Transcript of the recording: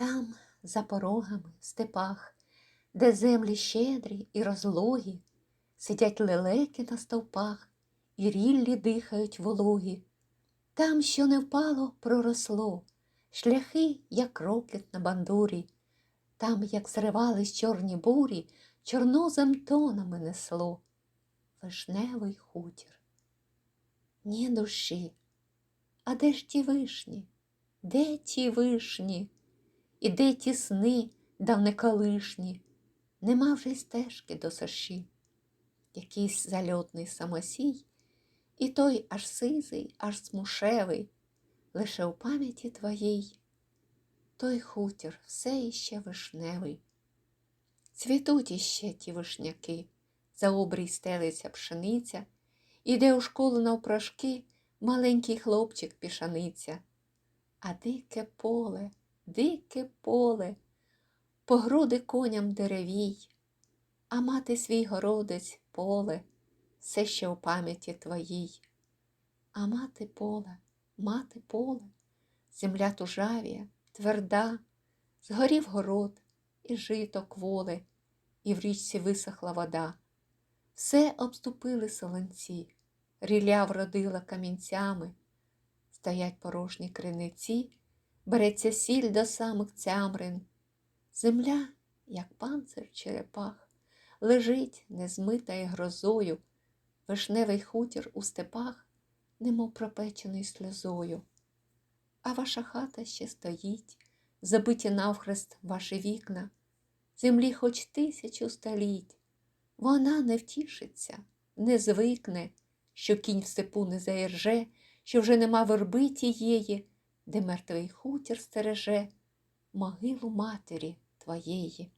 Там, за порогами, степах, де землі щедрі і розлогі, сидять лелеки на стовпах, і ріллі дихають вологі. Там, що не впало, проросло, шляхи, як рокет на бандурі, там, як зривались чорні бурі, чорнозем тонами несло. Вишневий хутір. Ні душі. А де ж ті вишні? Де ті вишні? І де ті сни давнеколишні? Нема вже й стежки до соші. Якийсь зальотний самосій, і той аж сизий, аж смушевий, лише у пам'яті твоїй, той хутір все іще вишневий. Цвітуть іще ті вишняки, за обрій стелиться пшениця, іде у школу навпрошки маленький хлопчик пішаниця. А дике поле, дике поле, по груди коням деревій, а мати свій городець поле, все ще у пам'яті твоїй. А мати поле, мати поле, земля тужавія, тверда, згорів город і жито кволе, і в річці висохла вода. Все обступили солонці, ріля вродила камінцями, стоять порожні криниці, береться сіль до самих цямрин. Земля, як панцир черепах, лежить незмита і грозою, вишневий хутір у степах, немов пропечений сльозою. А ваша хата ще стоїть, забиті навхрест ваші вікна, землі хоч тисячу століть. Вона не втішиться, не звикне, що кінь в степу не заірже, що вже нема верби тієї, де мертвий хутір стереже могилу матері твоєї.